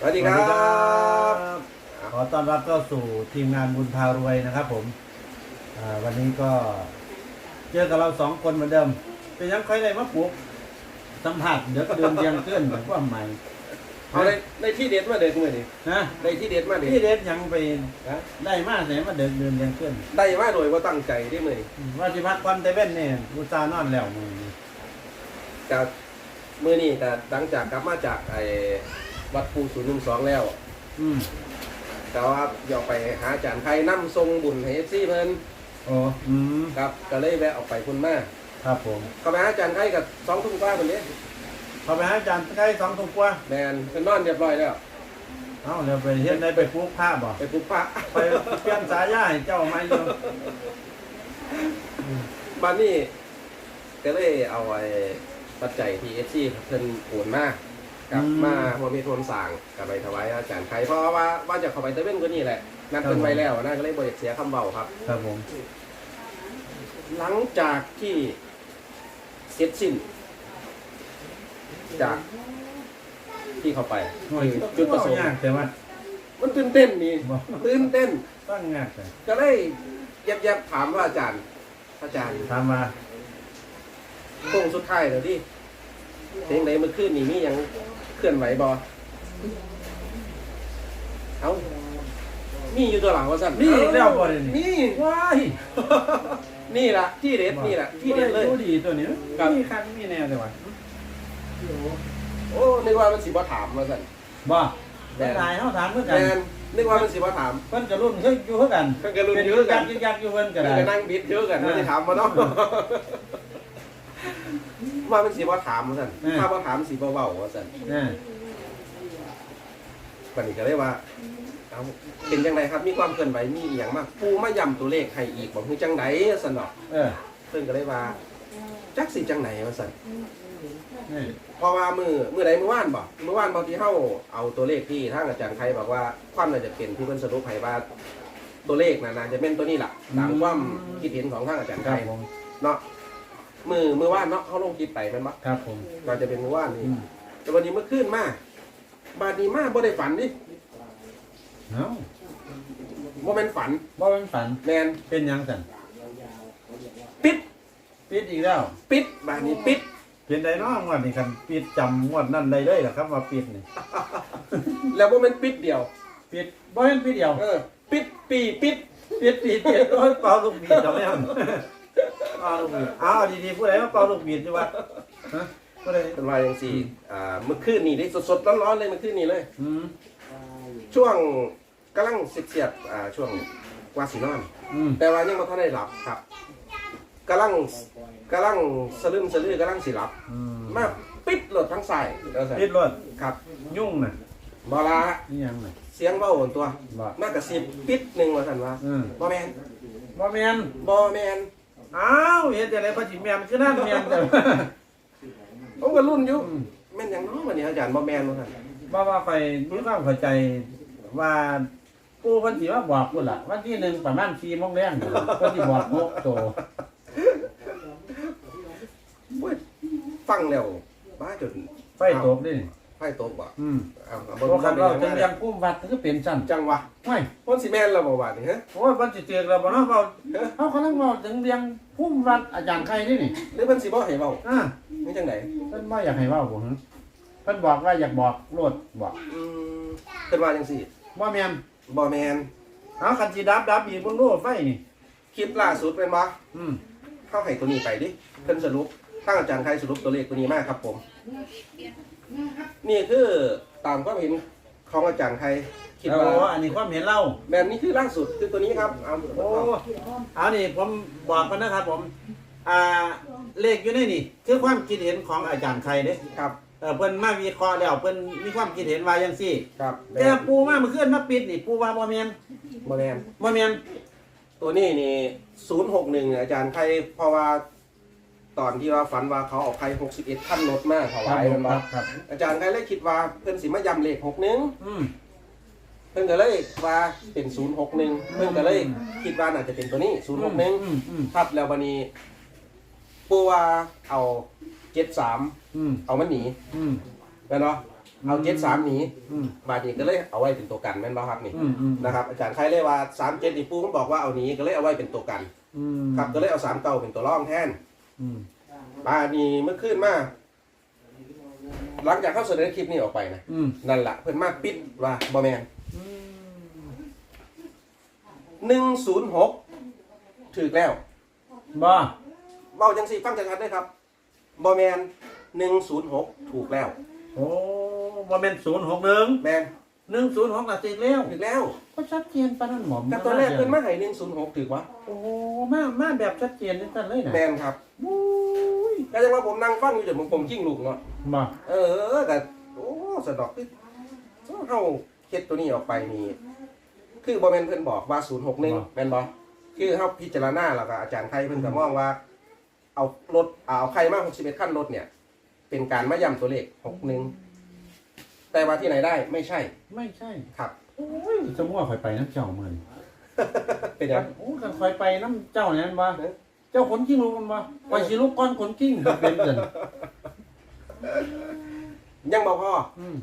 สวัสดีครับ ขอต้อนรับเข้าสู่ทีมงานบุญพารวยนะครับ ผมอ่าวันนี้ก็เจอกับเราสองคนเหมือนเดิม เป็นยังค่อยได้มาปลุกสัมผัสเดี๋ยวเดือนเดียงขึ้นเหมือนว่าใหม่เอาในในที่เด็ดมาเด็ดมื่อนี้นะในที่เด็ดมาเด็ดพี่เดชยังไปนะได้มากเลยมาเดินเดือนเดียงขึ้นได้มาโดยว่าตั้งใจได้มื่อนี้ว่าที่พักควันเตเว่นเนี่ยอุตส่าห์นอนแล้วมือนี้จากมื่อนี้แต่หลังจากกลับมาจากไอ้ วัดปูศูนย์หนึ่งสองแล้ว อืมแต่ว่าอยากไปหาอาจารย์ไทยนั่ทรงบุญให้เอฟซีเพิ่นโอ้อืมครับ ก็เลยแวะออกไปคุณแม่ครับผมก็ไปหาอาจารย์ไทยกับสองทุ่มกว่าคนนี้พอไปหาอาจารย์ใกล้สองทุ่มกว่าแมนเป็นนอนเรียบร้อยแล้ว เอ้าเดี๋ยวไปเฮ็ดได้ไปปลุกผ้าบ่ไปปลุกพระไปเปลี่ยนสายย่าให้เจ้าไม่อยู่บ้านนี้ก็เลยเอาไอ้ปัจจัยที่เอฟซีเพิ่นโอนมา กกลับมาพอมีทวนสั่งกลับไปถวายอาจารย์ไทยเพราะว่าว่าจะเข้าไปเตเว่นก็นี่แหละนัดกันไว้แล้วนะก็เลยบ่อยากเสียคำเบาครับ ครับผม หลังจากที่เสร็จสิ้น จากที่เข้าไปหน่วยจุดประสงค์ยากแต่ว่ามันตื่นเต้นนี่บอกตื่นเต้นต้องยากแต่ก็เลยแยบๆถามว่าอาจารย์ อาจารย์ถามมาโค้งสุดท้ายแล้วดิเพลงไหนเมื่อคืนนี่มีหยัง เคลื่อนไหวบอเอามีอยู่ตัวหลังว่าสั่นนี่อีกแล้วบ่ได้นี่นี่ ว้ายนี่ล่ะ ที่เด็ดนี่ล่ะ ที่เด็ดเลย ดูดีตัวนี้ครับ มีคันมีแนวแต่ว่าโอ้ นึกว่ามันสิบ่ถามว่าสั่นบ่แม่ได้นเฮาถามเพื่อแมกันนนึกว่ามันสิบ่ถาม เพิ่นก็รุ่นเฮ้ยอยู่เพื่อกันเพิ่นก็รุ่นเป็นอยู่คือกันยึกยักอยู่เพิ่นก็ก็ได้นั่งบิดเยอะกันไม่ได้ถามมาเนาะ ว่ามันสิบ่ถามว่าสั่นถ้าบ่ถามสิบ่เว้าว่าสั่นนะวันนี้ก็เลยว่าเอาเป็นจังไดครับ มีความเคลื่อนไหวมีอหย่างมากปูมาย้ำตัวเลขให้อีกบอกคือจังไดสนอกเออเพิ่นก็เลยว่าจักสิจังไหนว่าซั่นนี่เพราะว่ามือมือใดมื้อวานบ่มื้อวานบางทีเฮาเอาตัวเลขที่ทางอาจารย์ไทยบอกว่าความน่าจะเป็นที่เพิ่นสรุปให้ว่าตัวเลขน่ะน่าจะเป็นตัวนี้ล่ะตามความคิดเห็นของทางอาจารย์คไทรับยผมเนาะ มือมือวานเนาะเฮาลงคลิปไปแม่นบ่ครับผม น่าจะเป็นมื้อวานนี่อืม แต่วันนี้เมื่อคืนมาบาดนี้มาบ่ได้ฝันดิเอ้าบ่แม่นฝันบ่เป็นฝันแม่นเป็นหยังสั่นปิดปิดอีกแล้วปิดบาดนี้ปิดเป็นไดเนาะงวดนี้กันปิดจำงวดนั้นได้เลยเหรอครับว่าปิดนี่แล้วบ่แม่นปิดเดียว ปิดบ่เห็นปิดเดียว เออ ปิดปีปิด ปิดปิดปิดโอ้ยเป่าลูกบีดจำได้ยังเป่าลูกบีดอ้าวดีๆผู้ใดมาเป่าลูกบีดดีวะฮะผู้ใดเป็นว่าจังซี่อ่าเมื่อคืนนี้ได้สดๆร้อนๆเลยเมื่อคืนนี้เลย อืมช่วงกำลังเสียบๆอ่าช่วงว่าสินอน อืมแต่ว่ายังบ่ทันได้หลับครับกำลังกำลังสลึมสลือกำลังสิหลับ อืมมาปิดรถทั้งสายแล้วใส่ปิดรถครับยุ่งน่ะบ่ละนี่ยังน่ะเสียงเว้าหนตัว บ่มากระซิบปิดหนึงว่าซั่นว่าอืมบ่แม่นบ่แม่นบ่แม่น อ้าวเฮ็ดจังได๋พระสิแม่นคือนั่นแม่นแต่ผมก็รุ่นอยู่อืมแม่นหยังเนาะวันนี้อาจารย์บ่แม่นว่าซั่นบ่ว่าไปมีความเข้าใจว่าปู่เพิ่นสิมาบอกพุ่นล่ะ วันที่หนึ่งประมาณ4:00นแรงพุ่นล่ะเพิ่นสิบอกหกโตโอ้ยฟังแล้วบ้าจนไฟตกดิ ไฟตกบ่อืมเอาเอาบ่คันเราจังยังกุ้มวัดคือเป็นซั่นจังวะห้วยมันสิแม่นแล้วบ่ว่านี่ฮะโอ้ยมันสิเตือกแล้วบ่เนาะเว้าเฮากำลังเว้าถึงเรียงกุ้มวัดอาจารย์ไข่นี่นี่หรือเพิ่นสิบ่ให้เว้าอ่านี่จังไดเพิ่นบ่อยากให้เว้าบ่ฮะเพิ่นบอกว่าอยากบอกโลดบอกอืมเพิ่นว่าจังซี่บ่แม่นบ่แม่นเอาคันสิดับดับอีกเบิ่งดูไฟนี่คลิปล่าสุดเป็นบ่อืมเข้าให้ตัวนี้ไปดิเพิ่นสรุปทางอาจารย์ไทยสรุปตัวเลขตัวนี้มาครับผม นี่คือตามความเห็นของอาจารย์ไทยคิดโอ้ว่า อันนี้ความเห็นเราแบบนี้คือล่าสุดคือตัวนี้ครับเอาโอ้เอานี่ผมบอกกันนะครับผม อ่าเลขอยู่ในนี่ คือความคิดเห็นของอาจารย์ไข่เด้ครับเออเพิ่นมาวิเคราะห์แล้วเพิ่นมีความคิดเห็นว่าจังซี่ ครับแต่ปูมาเมื่อคืนมาปิดนี่ปูว่าบ่แม่นบ่แม่นบ่แม่นตัวนี้นี่ศูนย์หกหนึ่งอาจารย์ใครเพราะว่า ตอนที่ว่าฝันว่าเขาเอาใครหกสิบเอ็ดขั้นรถมาถวายมันคมารับครับอาจารย์ใครเลยคิดว่าเพิ่นสิมายำเลขหกหนึ่งอืมเพิ่นก็เลยว่าเป็นศูนย์หกหนึ่งเพิ่นก็เลยคิดว่าน่าจะเป็นตัวนี้ศูนย์หกหนึ่งอืมอืมครับแล้ววันนี้ปูว่าเอาเจ็ดสามอืมเอามันหนีอืม แม่นเนาะเอาเจ็ดสามหนีอืม บาดนี้ก็เลยเอาไว้เป็นตัวกันแม่นบ่ครับนี่อืมอืมนะครับอาจารย์ใครเลยว่าสามเจ็ดนี่ปูก็บอกว่าเอาหนี้ก็เลยเอาไว้เป็นตัวกัน อืมครับก็เลยเอาสามเก้าเป็นตัวร่องแทนอืม บาดนี้เมื่อคืนมาหลังจากเข้าเสนอคลิปนี้ออกไปนะอืมนั่นละเพิ่นมาปิดว่าบอแมนอืมหนึ่งศูนย์หกถือแล้วบ่เบาจังสีฟังชัดๆได้ครับบอแมนหนึ่งศูนย์หกถูกแล้ว โอ้บ่แม่นศูนย์หกหนึ่งแมน หนึ่งศูนย์หกน่ะติดแล้วถือแล้วก็ชัดเจนปานนั้นหมอมแต่ตอนแรกเพิ่นมาให้หนึ่งศูนย์หกถือวะโอ้มามาแบบชัดเจนนี่ตันเลยนะแมนครับโอ้ยก็ยังว่าผมนั่งฟังอยู่เดี๋ยวผมผมจิ้งลูกเนาะมาเออแต่โอ้สะดอกคือเฮาเฮ็ดตัวนี้ออกไปนี่คือบอแมนเพิ่นบอกว่าศูนย์หกหนึ่งแมนบอคือเฮาพิจารณาแล้วก็อาจารย์ไทยเพิ่นก็มองว่า เอารถเอาใครมา61ขั้นรถเนี่ย เป็นการมาย้ำตัวเลขหกหนึ่ง แต่ว่าที่ไหนได้ไม่ใช่ไม่ใช่ครับ โอ้ยสมมุติว่าข่อยไปน้ำเจ้ามื้อนี้เป็นยังโอ้กันข่อยไปน้ำเจ้าเนี่ยบ่เอ๊ะเจ้าขนกิ้งลูกมันบ่ข่อยสิลูกก้อนขนกิ้งบ่เป็นเกินยังบ่พออืม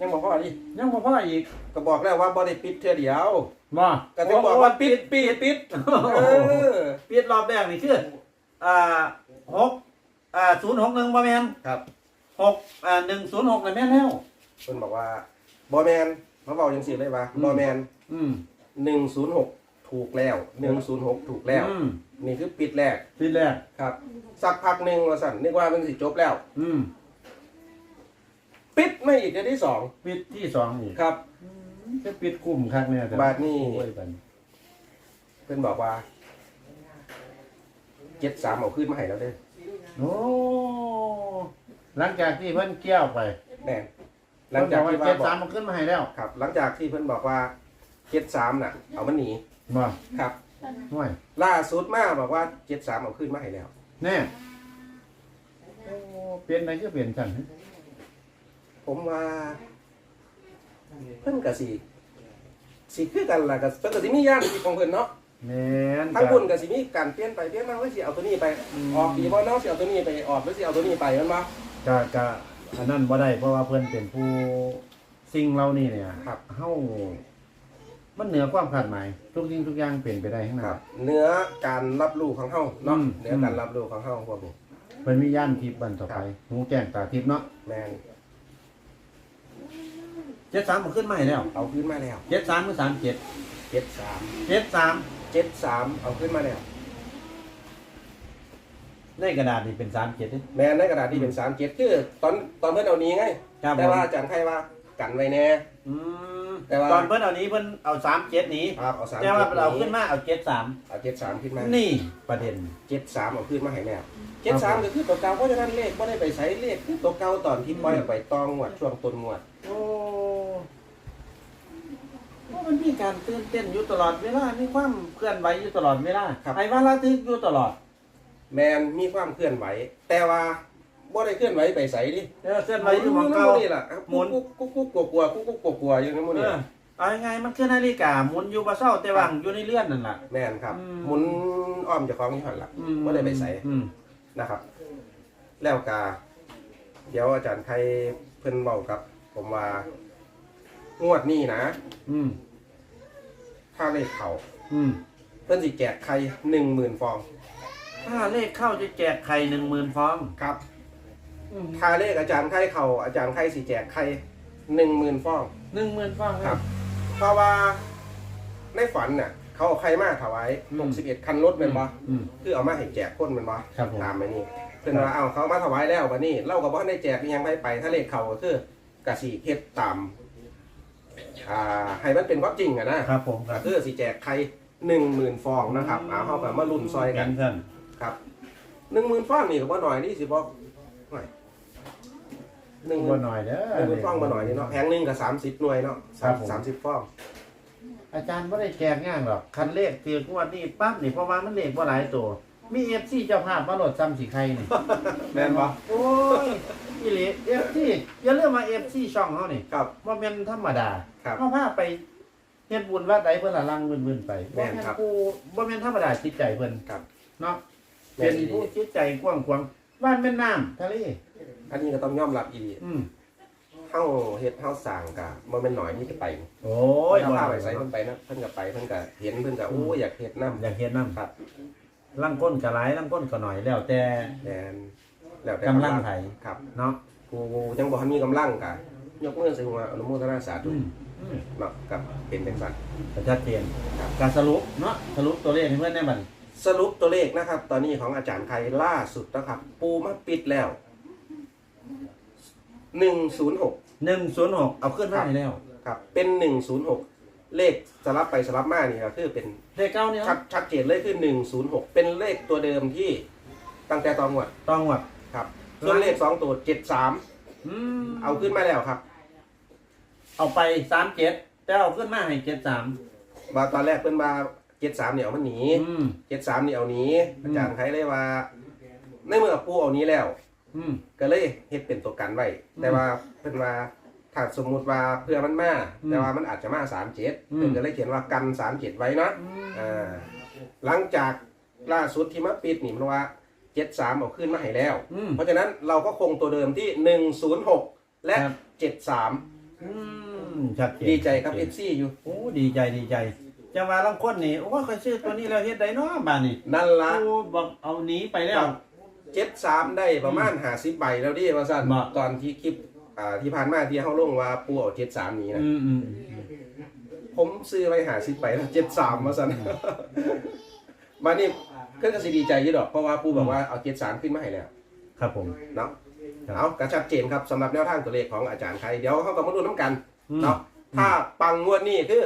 ยังบ่พอดิยังบ่พออีกก็บอกแล้วว่าบ่ได้ปิดเทื่อเดียวบ่ก็ถึงบอกว่าปิดปิดปิดเออปิดรอบแรกนี่คืออ่าหกอ่าศูนย์หกหนึ่งบ่แม่นครับหกอ่าหนึ่งศูนย์หกน่ะแม่นแล้ว เพิ่นบอกว่าบ่แมนมาบอกจังซี่เลยว่าอืมบ่แมนอืม106ถูกแล้ว106ถูกแล้ว อืมนี่คือปิดแรกปิดแรก ครับ สักพักหนึงว่าสั่นนึกว่ามันสิจบแล้ว อืมปิดไม่อีกเดือนที่สองปิดที่สองอีกครับ จะปิดกลุ่มคักเนี่ยแต่บาทนี่ โอ้ยบัดเพิ่นบอกว่า73เอาขึ้นมาให้แล้วเด้อโอ้หลังจากที่เพิ่นเกี่ยวไป แน่ หลังจากที่เพิ่นบอกว่าเจ็ดบอสามกมันขึ้นมาให้แล้วครับ หลังจากที่เพิ่นบอกว่า73น่ะ เอามันหนีบ่ครับ ห่วยล่าสุดมาบอกว่า73เอาขึ้นมาให้แล้ว แน่โอ้เปลี่ยนอะไรก็เปลี่ยนกันผมว่าเพิ่นก็สิสิคือกันล่ะก็เพิ่นก็สิมีย่านที่ของเพิ่นเนาะแม่นทั้งบุญก็สิมีการเปลี่ยนไปเปลี่ยนมาว่าสิเอาตัวนี้ไปออกดีบ่เนาะสิเอาตัวนี้ไปออกหรือสิเอาตัวนี้ไปแมันบ่ก็ก็ อันนั้นบ่ได้เพราะว่าเพิ่นเป็นผู้สิ่งเหล่านี้เนี่ยครับเฮามันเหนือความคาดหมายทุกสิ่งทุกอย่างเปลี่ยนไปได้ทั้งนั้คนรับเนื้อการรับรู้ของเฮาเนาะอืม เนื้อการรับรู้ของเฮาพวกนี้เพิ่นมีย่านทิพย์บันต่อไปหูแจ้งตาทิพย์เนาะแม่นเจ็ดสามมันขึ้นมาให้แล้วเอาขึ้นมาแล้วเจ็ดสามคือสามเจ็ด73เจ็ดสาม73เอาขึ้นมาแล้ว ในกระดาษนี่เป็นสามเจ็ดเด้แม่นในกระดาษที่เป็น37คือตอนตอนเพิ่นเอานี้ไง ครับแต่ผมว่าอาจารย์ไทยว่ากันไว้แน่ อืมแต่ว่า ตอนเพิ่นเอานี้เพิ่นเอาสามเจ็ดนี้ ครับเอา3แต่ว่าเราขึ้นมาเอาเจ็ดสามเอา73ขึ้นมานี่ประเด็น73เอาขึ้นมาให้แล้วครับผม73ก็คือตัวเก่าเพราะฉะนั้นเลขบ่ได้ไปใช้เลขคือตัวเก่าตอนที่ปล่อยออกไปตองงวดช่วงต้นงวด โอ้โอ้มันมีการตื่นเต้นอยู่ตลอดเวลา มีความเคลื่อนไหวอยู่ตลอดเวลาครับ ไอ้ว่าระทึกอยู่ตลอด แมนมีความเคลื่อนไหว แต่ว่าบ่ได้เคลื่อนไหวไปใสดิเออเคลื่อนไหวอยู่หมองเก่า นี่ล่ะหมุน กุ๊กกุ๊กกุ๊กกุ๊กกลัวกุ๊กกุ๊กกลัวกลัวอยู่ในหมื้เอนี้อเอายังไงมันคือนาฬิกาหมุนอยู่บ่เศร้าแต่ว่างอยู่ในเลื่อนนั่นล่ะ แม่นครับ อืม หมุนอ้อมเจากของนี่หั่นล่ะอืมบ่ได้ไปใสอืมนะครับ แล้วกาเดี๋ยวอาจารย์ใครเพิ่นเว้ากับ ผมว่างวดนี้นะ อืมถ้าเลขเข้าอืมเพิ่นสิแจกไข่10,000ฟอง ถ้าเลขเข้าจะแจกไข่หนึ่งหมื่นฟองครับถ้าเลขอาจารย์ไข่เข้าอาจารย์ไข่สิแจกไข่10,000ฟองหนึ่งหมื่นฟองครับ เพราะว่าในฝันน่ะ เขาเอาใครมาถวายอืมหกสิบเอ็ดคันรถเป็นบ่อืมคือเอามาให้แจกคนเป็นบ่ครับผมตามไปนี่เพิ่นว่าเอาเขามาถวายแล้วบัดนี้เล่ากับว่าได้แจกอิหยังไปไป ถ้าเลขเขาก็คือกะสิเฮ็ดตามอ่าให้มันเป็นความจริงอะนะครับผมคก็รับคือสิแจกไข่หนึ่งหมื่นฟองนะครับเอาเข้าไปมาลุ้นซอยกันกัน ครับหนึ่งหมื่นฟองนี่ก็บ่หน่อยนี่สิบ่หน่อยหนึ่งหบ่มื่นหน่อยเด้อ หนึ่งหมื่นฟองบ่หน่อยนี่เนาะแพงหนึงก็สามสิบหน่วยเนาะครับผม สามสิบฟอง อาจารย์ไม่ได้แจกง่ายหรอก คันเลขตีงวดนี่ปั๊บนี่เพราะว่ามันเลขว่าหลายตัว มีเอฟซีเจ้าภาพมาโหลดซ้ำสีใครนี่ แม่นบ่โอ้ยอีหลีเอฟซีอย่าเลือกมาเอฟซีช่องเขานี่ครับ ว่าเป็นธรรมดาครับ เขาพาไปเฮ็ดบุญวัดใดเพิ่นละลังมึนๆไปแม่นครับ กูบ่แม่นธรรมดาจิตใจเพิ่นครับ เนาะแม่ เป็นนอีหลีผู้จิตใจกว้างขวางบ้านแม่น้ำทะเลอันนี้ก็ต้องยอมรับอีหลีอืมเฮาเฮ็ดเฮาสร้างก็บ่แม่นน้อยที่จะไปโอ้โอ้ยยบ่พาเอาไปไปใส่ใส่เพิ่นไปนะเพิ่นก็ไปเพิ่นก็เห็นเพิ่นก็โอ้ยอยากเฮ็ดนํอยากเฮ็ดน้ครับำลังก้นก็หลายลังก้นก็หน่อยแล้วแต่แม่นแล้วแต่กำลังไผครับเนาะกูยังบ่ทันมีกำลังก็ยกมือใส่หัวอนุโมทนาสาธุอืมอืมเนาะกับเป็นจังซั่นก็ชัดเจนครับการสรุปเนาะสรุปตัวเลขให้เพื่อนได้บัดนี้ สรุปตัวเลขนะครับ ตอนนี้ของอาจารย์ไข่ล่าสุดนะครับ ปูมาปิดแล้ว106หนึ่งศูนย์หกเอาขึ้นมาให้แล้วครับ เป็น106เลขสลับไปสลับมานี่ก็คือเป็นเลขเก้าเนี่ยชัดชัดเจนเลยคือ106เป็นเลขตัวเดิมที่ตั้งแต่ตอนงวดต้องแบบครับส่วนเลข2ตัว73อืมเอาขึ้นมาแล้วครับเอาไปสามเจ็ดแต่เอาขึ้นมาให้เจ็ดสามว่าตอนแรกเพิ่นว่า 73เนี่ยเอามันหนีอืม73นี่เอาหนีอืม อาจารย์ไข่เลยว่า ในเมื่อปูเอาหนี้แล้ว อืม ก็เลยเฮ็ดเป็นตัวกันไว้ อืมแต่ว่าเพิ่นว่าถ้าสมมุติว่าเพื่อมันมาอืมแต่ว่ามันอาจจะมาสามเจ็ดอืม เพิ่นก็เลยเขียนว่ากันสามเจ็ดไว้นะอ่าหลังจากล่าสุดที่มาปิดนี่มันว่าเจ็ดสามเอาขึ้นมาให้แล้ว อืม เพราะฉะนั้นเราก็คงตัวเดิมที่หนึ่งศูนย์หกและครับ เจ็ดสามอืมชัดเจนดีใจครับเอฟซีอยู่ โอ้ดีใจดีใจ จะว่าลังคนนี่โอ้ยคอยซื้อตัวนี้แล้วเฮ็ดได้เนาะบ้านนี่นั่นละโอ้บอกเอาหนีไปแล้ว เจ็ดสามได้ประมาณหาสิบใบแล้วดิว่าสั้นบ่ตอนที่คลิปอ่าที่ผ่านมาที่เขาลงว่าปูเอาเจ็ดสามนี้นะอืมอืมผมซื้อไปหาสิบไปแล้วเจ็ดสามมาสั่นมานี่เพื่อนก็สิดีใจอยี่ดอกเพราะว่าปูบอกว่าเอาเจ็ดสามขึ้นมาให้แล้วครับผม เนาะครับ เอากระชัดเจนครับสำหรับแนวทางตัวเลขของอาจารย์ไข่เดี๋ยวเขาก็มาดูน้ำกัน อืม เนาะถ้าปังงวดนี้คือ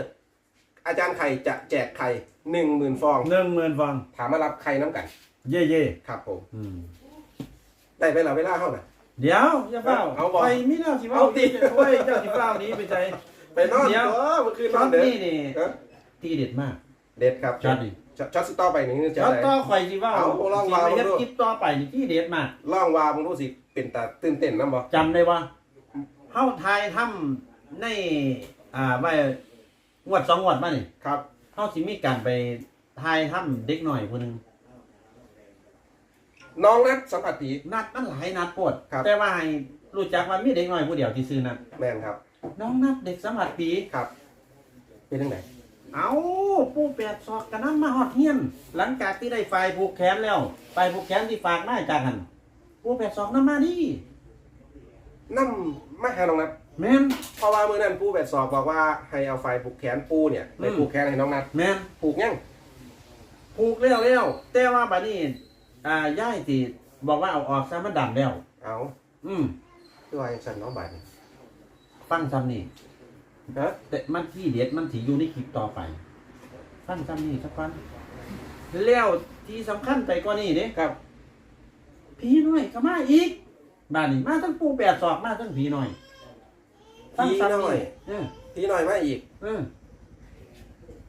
อาจารย์ไข่จะแจกไข่หนึ่งหมื่นฟอง หนึ่งหมื่นฟองถามมารับไข่น้ำกัน เย่เย่ครับผมอืมได้ไปแล้วเวลาเท่าไหร่เดี๋ยวอย่าเฝ้าเอาบอกไปมิน่าสิเฝ้าเอาดิ โอ้ยเจ้าสิเฝ้าหนี้ไปใจ ไปนอนเดี๋ยว เออเมื่อคืนนช็ออนตเด้อนี้นี่เอ้อที่เด็ดมาก เด็ดครับช็อตนี่ช็อตช็อตสต่อไปนี่จะช็อตอะไร ต่อข่อยสิเฝ้าเอาลองสิวางไปเฮ็ดดู คลิปต่อไปนี่ที่เด็ดมากล่องวามึงรู้สิเป็นตาตื่นเต้นน้ำบ่จำได้ว่าเฮาทายทำในอ่าไว้ งวดสองงวดมานี่ครับ เฮาสิมีการไปทายทำเด็กหน่อยผู้หนึงน้องนัดสัมผัสผีนัดมันหลายนัดปวดครับ แต่ว่าให้รู้จักว่ามีเด็กหน่อยผู้เดียวที่ซื้อนัดแม่นครับน้องนัดเด็กสมัครปี ครับ เป็นยังไงเอาผู้แปดศอกกันนั้นมาฮอดเฮียน หลังจากที่ได้ไฟผูกแขนแล้วไฟผูกแขนที่ฝากมาจากหันผู้แปดศอกนั้นมาดินั่มมาหาน้องนัด แม่นเพราะว่ามือนั้นปูแบดสอบบอกว่าให้เอาไฟผูกแขนปูเนี่ยไปอืมผูกแขนให้น้องนัดแม่นผูกยังผูกแล้วแล้วแต่ว่าบัดนี้อ่าย่ายสิบอกว่าเอาออกซะมันดำแล้ว เอาอืมคือว่าจังสันน้องบาดนี่ฟังซ้ำนี่ฮะแต่มันที่เด็ดมันถีอยู่ในคลิปต่อไป ฟังซ้ำนี่สักวันแล้วที่สำคัญไปกว่านี้เด้ครับ ผีน้อยก็มาอีกบ้านนี้มาทั้งปูแปดศอกมาทั้งผีน้อย ฟังพี่ซ้ำน้อยเออพี่น้อยมาอีกเออ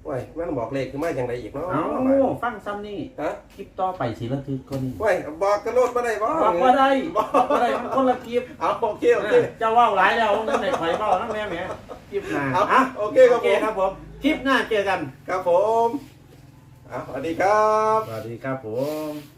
ว้ยมันบอกเลขคือมาอย่างไรอีกเนาะเอาบาดนี่ฟังซ้ำนี่ฮะคลิปต่อไปสิระทึกก็นี่ว้ยบอกกระโดดมาได้บ่บอกว่าได้บอกว่าได้มันคนละคลิปเอาโอเคโอเค เจะว่าหลายแล้วนั่นไหนไข่เบ้านั่นแม่แม่คลิปหน้าเอาอะโอเคครับโอเคผม ครับผมคลิปหน้าเจอกัน ครับผมเอาสวัสดีครับ สวัสดีครับผม